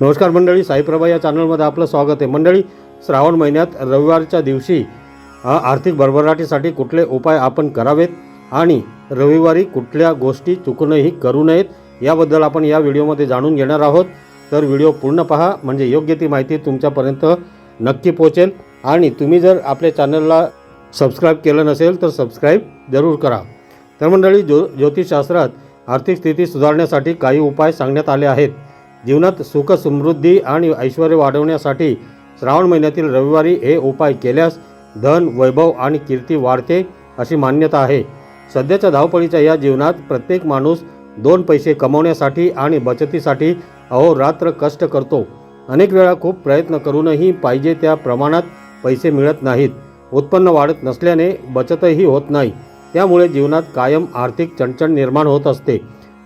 नमस्कार मंडळी साईप्रभा या चॅनलमध्ये आपलं स्वागत आहे. मंडळी श्रावण महिन्यात रविवारच्या दिवशी आर्थिक भरभराटीसाठी कुठले उपाय आपण करावेत आणि रविवारी कुठल्या गोष्टी चुकूनही करू नयेत याबद्दल आपण या व्हिडिओमध्ये जाणून घेणार आहोत. तर व्हिडिओ पूर्ण पहा म्हणजे योग्य ती माहिती तुमच्यापर्यंत नक्की पोहोचेल. आणि तुम्ही जर आपल्या चॅनलला सबस्क्राईब केलं नसेल तर सबस्क्राईब जरूर करा. तर मंडळी ज्यो ज्योतिषशास्त्रात आर्थिक स्थिती सुधारण्यासाठी काही उपाय सांगण्यात आले आहेत. जीवनात सुख समृद्धी आणि ऐश्वर वाढवण्यासाठी श्रावण महिन्यातील रविवारी हे उपाय केल्यास धन वैभव आणि कीर्ती वाढते अशी मान्यता आहे. सध्याच्या धावपळीच्या या जीवनात प्रत्येक माणूस दोन पैसे कमवण्यासाठी आणि बचतीसाठी अहोरात्र कष्ट करतो. अनेक वेळा खूप प्रयत्न करूनही पाहिजे त्या प्रमाणात पैसे मिळत नाहीत. उत्पन्न वाढत नसल्याने बचतही होत नाही. त्यामुळे जीवनात कायम आर्थिक चणचण निर्माण होत असते.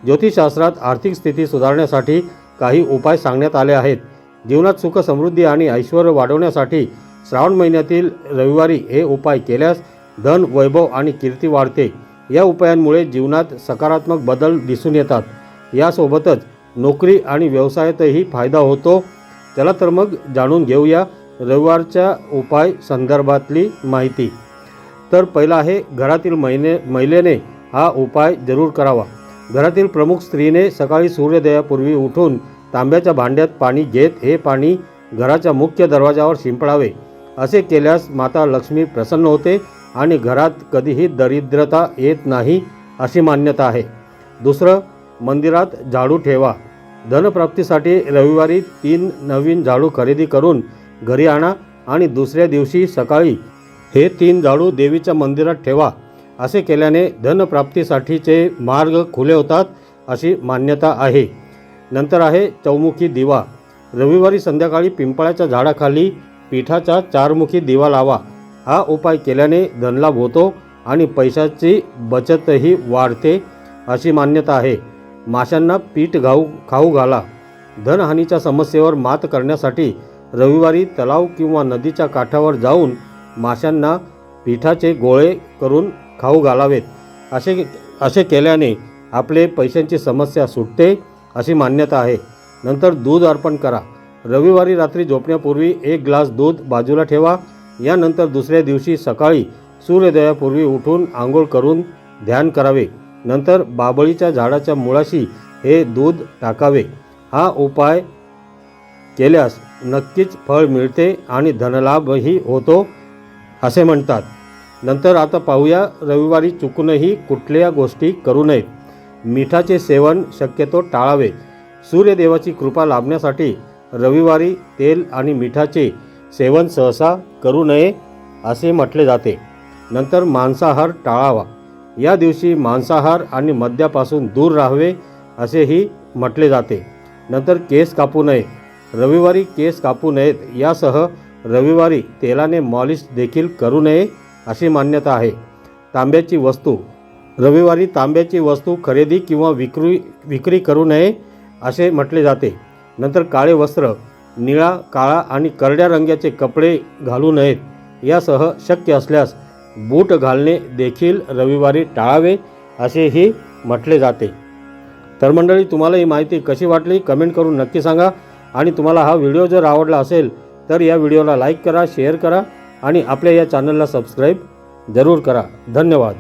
ज्योतिषशास्त्रात आर्थिक स्थिती सुधारण्यासाठी काही उपाय सांगण्यात आले आहेत. जीवनात सुख समृद्धी आणि ऐश्वर वाढवण्यासाठी श्रावण महिन्यातील रविवारी हे उपाय केल्यास धन वैभव आणि कीर्ती वाढते. या उपायांमुळे जीवनात सकारात्मक बदल दिसून येतात. यासोबतच नोकरी आणि व्यवसायातही फायदा होतो. चला तर मग जाणून घेऊया रविवारच्या उपाय संदर्भातली माहिती. तर पहिला आहे घरातील महिने महिलेने हा उपाय जरूर करावा. घरातील प्रमुख स्त्रीने सकाळी सूर्योदयापूर्वी उठून तांब्याच्या भांड्यात पाणी घेत हे पाणी घराच्या मुख्य दरवाजावर शिंपडावे असे केल्यास माता लक्ष्मी प्रसन्न होते आणि घरात कधीही दरिद्रता येत नाही अशी मान्यता आहे. दुसरं मंदिरात झाडू ठेवा. धनप्राप्तीसाठी रविवारी तीन नवीन झाडू खरेदी करून घरी आणा आणि दुसऱ्या दिवशी सकाळी हे तीन झाडू देवीच्या मंदिरात ठेवा. असे केल्याने धनप्राप्तीसाठीचे मार्ग खुले होतात अशी मान्यता आहे. नंतर आहे चौमुखी दिवा. रविवारी संध्याकाळी पिंपळाच्या झाडाखाली पिठाचा चारमुखी दिवा लावा. हा उपाय केल्याने धनलाभ होतो आणि पैशाची बचतही वाढते अशी मान्यता आहे. माशांना पीठ घाऊ खाऊ घाला. धनहानीच्या समस्येवर मात करण्यासाठी रविवारी तलाव किंवा नदीच्या काठावर जाऊन माशांना पिठाचे गोळे करून खाऊ घालावेत. असे असे केल्याने आपले पैशांची समस्या सुटते अशी मान्यता आहे. नंतर दूध अर्पण करा. रविवारी रात्री झोपण्यापूर्वी एक ग्लास दूध बाजूला ठेवा. यानंतर दुसऱ्या दिवशी सकाळी सूर्योदयापूर्वी उठून आंघोळ करून ध्यान करावे. नंतर बाबळीच्या झाडाच्या मुळाशी हे दूध टाकावे. हा उपाय केल्यास नक्कीच फळ मिळते आणि धनलाभही होतो असे म्हणतात. नंतर आता पाहूया रविवारी चुकूनही कुठल्या गोष्टी करू नयेत. मिठाचे सेवन शक्यतो टाळावे. सूर्यदेवाची कृपा लाभण्यासाठी रविवारी तेल आणि मिठाचे सेवन सहसा करू नये असे म्हटले जाते. नंतर मांसाहार टाळावा. या दिवशी मांसाहार आणि मद्यापासून दूर राहावे असेही म्हटले जाते. नंतर केस कापू नये. रविवारी केस कापू नयेत यासह रविवारी तेलाने मॉलिश देखील करू नये अशी मान्यता आहे. तांब्याची वस्तू. रविवारी तांब्याची वस्तू खरेदी किंवा विक्री विक्री करू नये असे म्हटले जाते. नंतर काळे वस्त्र निळा काळा आणि करड्या रंगाचे कपडे घालू नयेत. यासह शक्य असल्यास बूट घालणे देखील रविवारी टाळावे असेही म्हटले जाते. तर मंडळी तुम्हाला ही माहिती कशी वाटली? कमेंट करून नक्की सांगा. आणि तुम्हाला हा व्हिडिओ जर आवडला असेल तर या व्हिडिओला लाईक करा शेअर करा. आणि आपल्या या चॅनलला सबस्क्राईब जरूर करा. धन्यवाद.